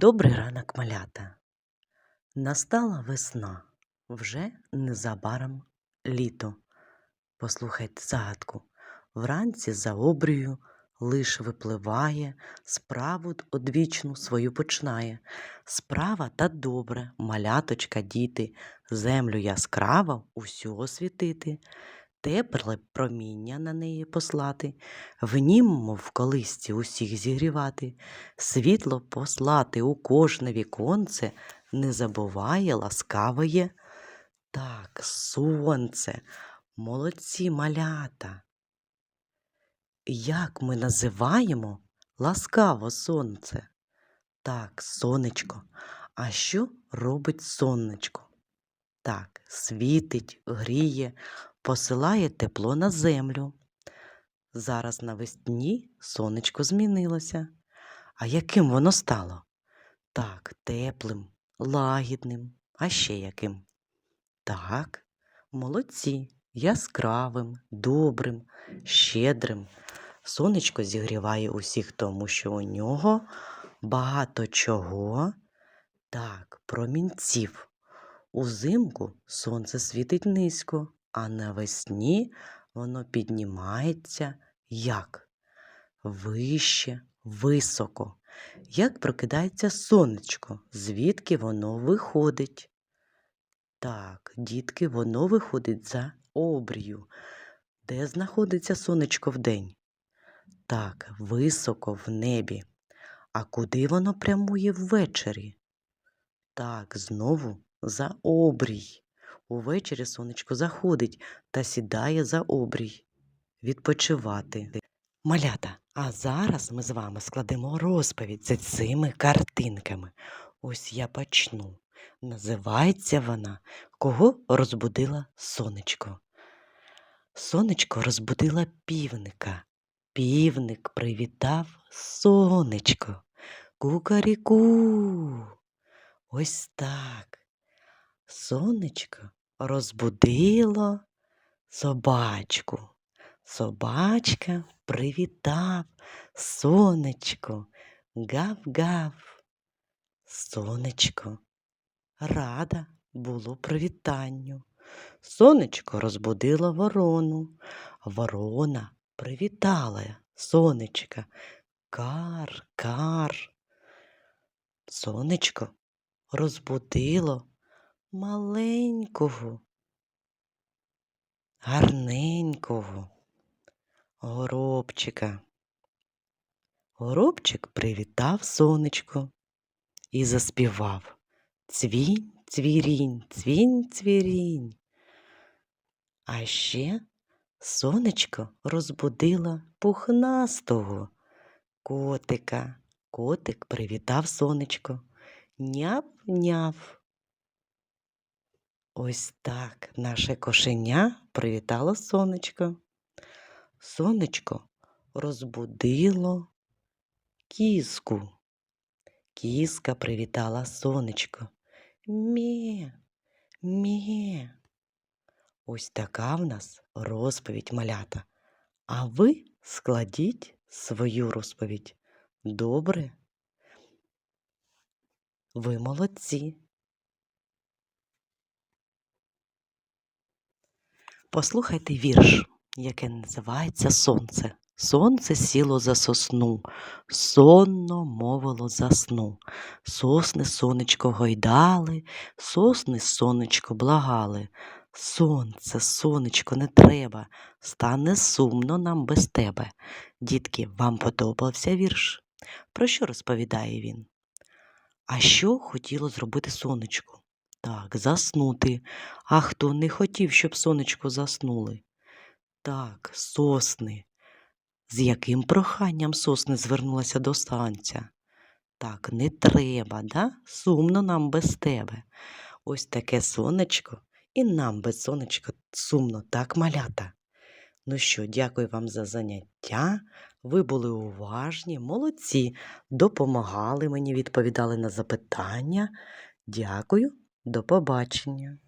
Добрий ранок, малята. Настала весна, вже незабаром літо. Послухайте загадку. Вранці за обрію лиш випливає, справу одвічну свою починає. Справа та добре, маляточка діти, землю яскраво усю освітити, тепле проміння на неї послати, в нім, мов колисці, усіх зігрівати, світло послати у кожне віконце, не забуває ласкавоє. Так, сонце, молодці малята. Як ми називаємо ласкаво сонце? Так, сонечко. А що робить сонечко? Так, світить, гріє, посилає тепло на землю. Зараз навесні сонечко змінилося. А яким воно стало? Так, теплим, лагідним, а ще яким? Так, молодці, яскравим, добрим, щедрим. Сонечко зігріває усіх, тому що у нього багато чого. Так, промінців. Узимку сонце світить низько, а навесні воно піднімається як? Вище, високо. Як прокидається сонечко, звідки воно виходить? Так, дітки, воно виходить за обрію. Де знаходиться сонечко вдень? Так, високо в небі. А куди воно прямує ввечері? Так, знову за обрій. Увечері сонечко заходить та сідає за обрій. Відпочивати. Малята, а зараз ми з вами складемо розповідь за цими картинками. Ось я почну. Називається вона Кого розбудила сонечко? Сонечко розбудила півника. Півник привітав сонечко. Кукаріку. Ось так. Сонечко розбудило собачку. Собачка привітав сонечко. Гав-гав. Сонечко рада було привітанню. Сонечко розбудило ворону. Ворона привітала сонечка. Кар, кар. Сонечко розбудило маленького, гарненького горобчика. Горобчик привітав сонечко і заспівав Цвінь, цвірінь, цвінь, цвірінь. А ще сонечко розбудила пухнастого котика. Котик привітав сонечко. Няв-няв. Ось так наше кошеня привітало сонечко. Сонечко розбудило кіску. Кіска привітала сонечко. Мє, мє. Ось така в нас розповідь малята. А ви складіть свою розповідь. Добре? Ви молодці. Послухайте вірш, який називається Сонце. Сонце сіло за сосну, сонно мовило за сну. Сосни сонечко гойдали, сосни сонечко благали. Сонце, сонечко, не треба, стане сумно нам без тебе. Дітки, вам подобався вірш? Про що розповідає він? А що хотіло зробити сонечко? Так, заснути. А хто не хотів, щоб сонечко заснули? Так, сосни. З яким проханням сосни звернулася до сонця? Так, не треба, да? Сумно нам без тебе. Ось таке сонечко, і нам без сонечка сумно, так, малята. Ну що, дякую вам за заняття. Ви були уважні, молодці, допомагали мені, відповідали на запитання. Дякую, до побачення.